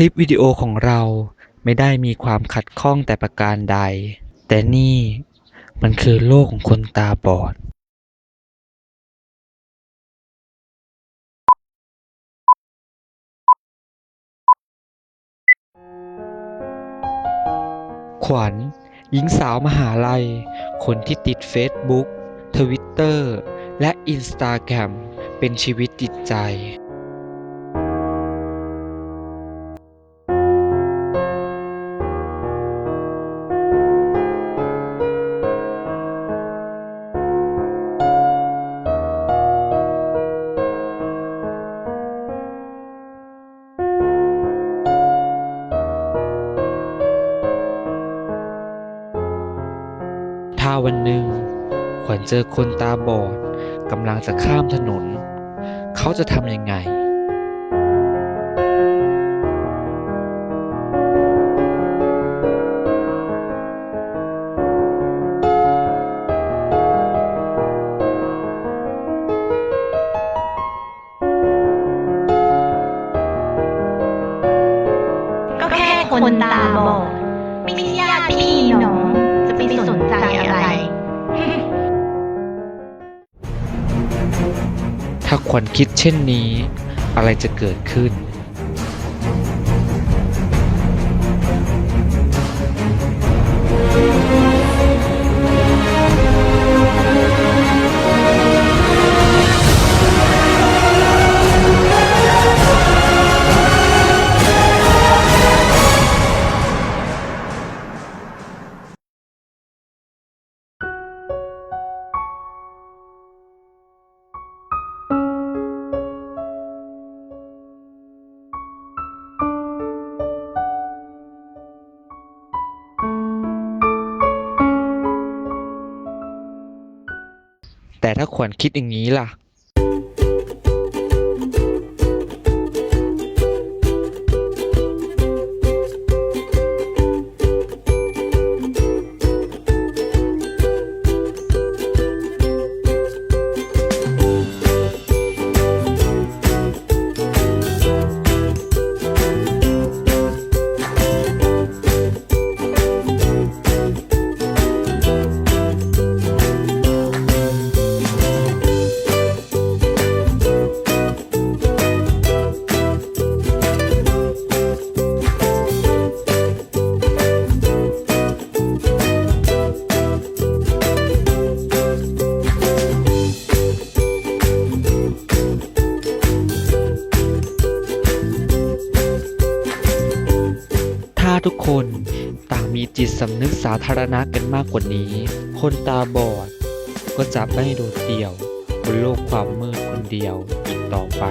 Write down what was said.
ลิปวิดีโอของเราไม่ได้มีความขัดข้องแต่ประการใด แต่นี่มันคือโลกของคนตาบอด ขวัญ หญิงสาวมหาลัย คนที่ติดเฟซบุ๊กทวิตเตอร์และอินสตาแกรมเป็นชีวิตจิตใจ วันหนึ่ง ขวัญเจอคนตาบอดกำลังจะข้ามถนน เขาจะทำยังไง ก็แค่คนตาบอด ถ้าควัญคิดเช่นนี้ อะไรจะเกิดขึ้น แต่ถ้าขวัญคิดอย่างนี้ล่ะ ทุกคนต่างมีจิตสำนึกสาธารณะกันมากกว่านี้ คนตาบอดก็จะไม่โดดเดี่ยว บนโลกความมืดคนเดียวอีกต่อไป